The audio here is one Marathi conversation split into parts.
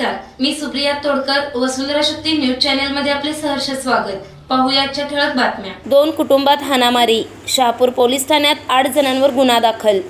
नमस्कार. मी सुप्रिया तोडकर वसुंधरा शक्ती न्यूज चॅनेल मध्ये आपले सहर्ष स्वागत. पाहुयाच्या ठळक बातम्या. दोन कुटुंबात हाणामारी. शहापूर पोलीस ठाण्यात आठ जणांवर गुन्हा दाखल.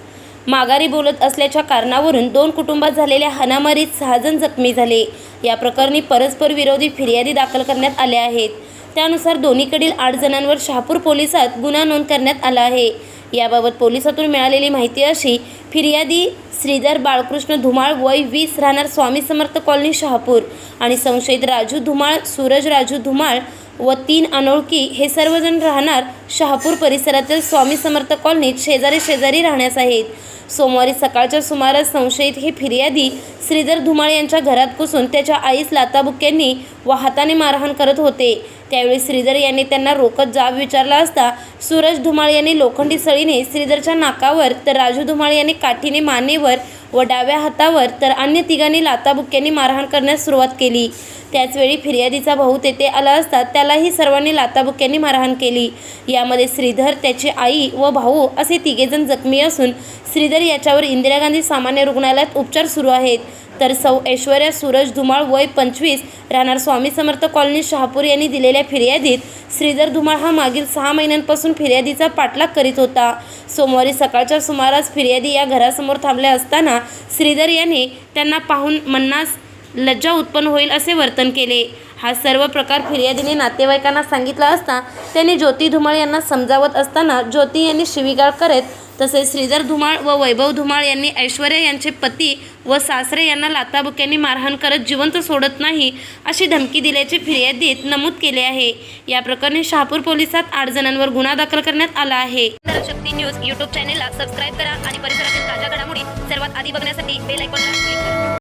माघारी बोलत असल्याच्या कारणावरून दोन कुटुंबात झालेल्या हाणामारीत सहा जण जखमी झाले. या प्रकरणी परस्पर विरोधी फिर्यादी दाखल करण्यात आल्या आहेत. त्यानुसार दोन्हीकडील आठ जणांवर शहापूर पोलिसात गुन्हा नोंद करण्यात आला आहे. याबाबत पोलिसातून मिळालेली माहिती अशी फिर्यादी श्रीधर बाळकृष्ण धुमाळ वय वीस राहणार स्वामी समर्थ कॉलनी शहापूर. आणि संशयित राजू धुमाळ सूरज राजू धुमाळ व तीन अनोळखी हे सर्वजण राहणार शहापूर परिसरातील स्वामी समर्थ कॉलनीत शेजारी शेजारी राहण्यास आहेत. सोमवारी सकाळच्या सुमारास संशयित हे फिर्यादी श्रीधर धुमाळ यांच्या घरात घुसून त्याच्या आईस लाताबुक्यांनी व हाताने मारहाण करत होते. त्यावेळी श्रीधर यांनी त्यांना रोकत जाब विचारला असता सूरज धुमाळ यांनी लोखंडी सळीने श्रीधरच्या नाकावर तर राजू धुमाळ यांनी काठीने मानेवर व डाव्या हातावर तर अन्य तिघांनी लाताबुक्यांनी मारहाण करण्यास सुरुवात केली. त्याचवेळी फिर्यादीचा भाऊ तेथे आला असता त्यालाही सर्वांनी लाताबुक्यांनी मारहाण केली. यामध्ये श्रीधर त्याची आई व भाऊ असे तिघेजण जखमी असून श्रीधर याच्यावर इंदिरा गांधी सामान्य रुग्णालयात उपचार सुरू आहेत. तर सौ ऐश्वर्या सूरज धुमाळ वय पंचवीस राहणार स्वामी समर्थ कॉलनी शहापूर यांनी दिलेल्या फिर्यादीत श्रीधर धुमाळ हा मागील सहा महिन्यांपासून फिर्यादीचा पाठलाग करीत होता. सोमवारी सकाळच्या सुमारास फिर्यादी या घरासमोर थांबल्या असताना श्रीधर यांनी त्यांना पाहून मन्नास लज्जा उत्पन्न होईल असे वर्तन केले. हा सर्व प्रकार फिर्यादीने नातेवाईकांना सांगितला असता त्यांनी ज्योती धुमाळ यांना समजावत असताना ज्योती यांनी शिवीगाळ करत तसेच श्रीधर धुमाळ व वैभव धुमाळ यांनी ऐश्वर्या यांचे पती व सासरे यांना लाताबुक्यांनी मारहाण करत जिवंत सोडत नाही अशी धमकी दिल्याचे फिर्यादीत नमूद केले आहे. या प्रकरणी शहापूर पोलिसात आठ जणांवर गुन्हा दाखल करण्यात आला आहे. शक्ती न्यूज यूट्यूब चॅनेलला सबस्क्राईब करा आणि परिसरातील ताज्या घडामोडी सर्वात आधी बघण्यासाठी बेल आयकॉनला